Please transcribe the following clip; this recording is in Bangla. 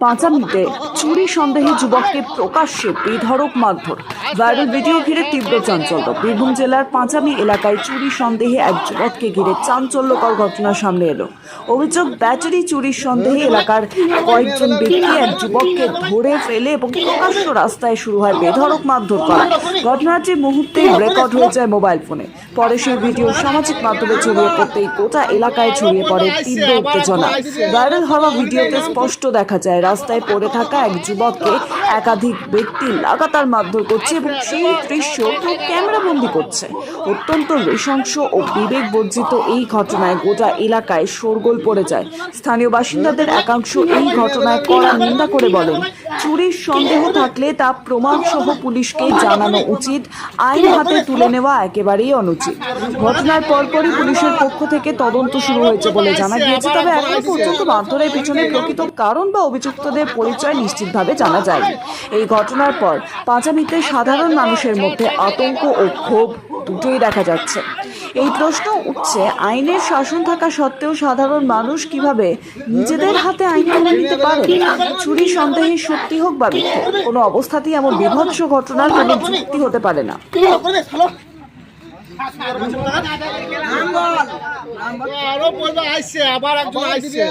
পাঁচামিতে চুরি সন্দেহে যুবককে প্রকাশ্যে বেধড়ক মারধর। ভাইরাল ভিডিও ঘিরে তীব্র চাঞ্চল্য বীরভূম জেলার পাঁচামি এলাকায় চুরি সন্দেহে এক যুবককে ঘিরে চাঞ্চল্যকর ঘটনা সামনে এলো। অভিযোগ, ব্যাটারি চুরির সন্দেহে এলাকার কয়েকজন ব্যক্তি এক যুবককে ধরে ফেলে এবং প্রকাশ্য রাস্তায় শুরু হয় বেধড়ক মারধর করা। ঘটনাটি মুহূর্তে রেকর্ড হয়ে যায় মোবাইল ফোনে। পরে সেই ভিডিও সামাজিক মাধ্যমে ছড়িয়ে পড়তেই গোটা এলাকায় ছড়িয়ে পড়ে তীব্র উত্তেজনা। ভাইরাল হওয়া ভিডিওতে স্পষ্ট দেখা যায়, রাস্তায় পড়ে থাকা এক যুবককে একাধিক ব্যক্তি লাগাতার মারধর করছে এবং সেই দৃশ্য ক্যামেরাবন্দি করছে। অত্যন্ত নৃশংস ও বিবেক বর্জিত এই ঘটনায় গোটা এলাকায় শোরগোল পড়ে যায়। স্থানীয় বাসিন্দাদের একাংশ এই ঘটনায় কড়া নিন্দা করে বলেন, চুরির সন্দেহ থাকলে তা প্রমাণ সহ পুলিশকে জানানো উচিত, আইন হাতে তুলে নেওয়া একেবারেই অনুচিত। ঘটনার পরপরই পুলিশের পক্ষ থেকে তদন্ত শুরু হয়েছে বলে জানা গিয়েছে, তবে এখন পর্যন্ত মারধরের পিছনে প্রকৃত কারণ বা অভিযুক্তদের পরিচয় নিশ্চিতভাবে জানা যায়নি এই ঘটনার পর পাঁচামিতে সাধারণ মানুষের মধ্যে আতঙ্ক ও ক্ষোভ দুটোই দেখা যাচ্ছে। এই প্রশ্ন উঠছে আইনের শাসন থাকা সত্ত্বেও সাধারণ মানুষ কীভাবে নিজেদের হাতে আইন তুলে নিতে পারে? চুরি সন্দেহে সত্যি হোক বা মিথ্যে কোনো অবস্থাতেই এমন বিভৎস ঘটনার কোনো যুক্তি হতে পারে না। আরও আবার একজন আসছে।